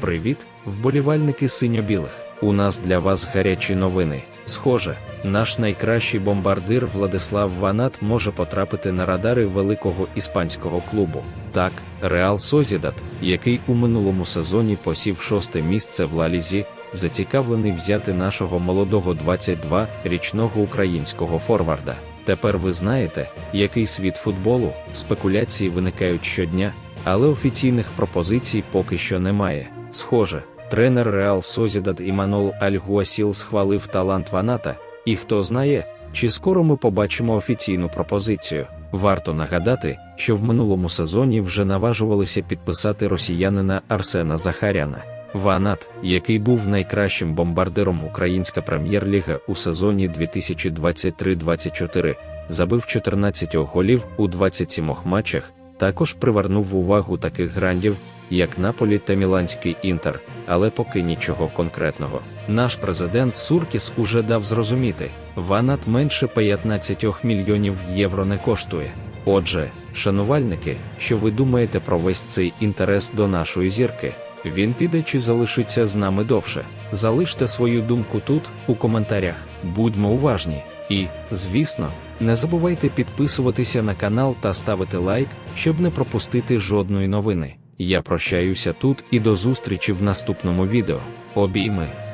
Привіт, вболівальники синьо-білих. У нас для вас гарячі новини. Схоже, наш найкращий бомбардир Владислав Ванат може потрапити на радари великого іспанського клубу. Так, Реал Созідат, який у минулому сезоні посів шосте місце в Лалізі, зацікавлений взяти нашого молодого 22-річного українського форварда. Тепер ви знаєте, який світ футболу, спекуляції виникають щодня, але офіційних пропозицій поки що немає. Схоже, тренер Реал Созідад Іманол Аль-Гуасіл схвалив талант Ваната, і хто знає, чи скоро ми побачимо офіційну пропозицію. Варто нагадати, що в минулому сезоні вже наважувалися підписати росіянина Арсена Захаряна. Ванат, який був найкращим бомбардиром Українська прем'єр-ліга у сезоні 2023-24, забив 14 голів у 27 матчах, також привернув увагу таких грандів, як Наполі та Міланський Інтер, але поки нічого конкретного. Наш президент Суркіс уже дав зрозуміти, Ванат менше 15 мільйонів євро не коштує. Отже, шанувальники, що ви думаєте про весь цей інтерес до нашої зірки? Він піде чи залишиться з нами довше? Залиште свою думку тут, у коментарях. Будьмо уважні. І, звісно, не забувайте підписуватися на канал та ставити лайк, щоб не пропустити жодної новини. Я прощаюся тут і до зустрічі в наступному відео. Обійми!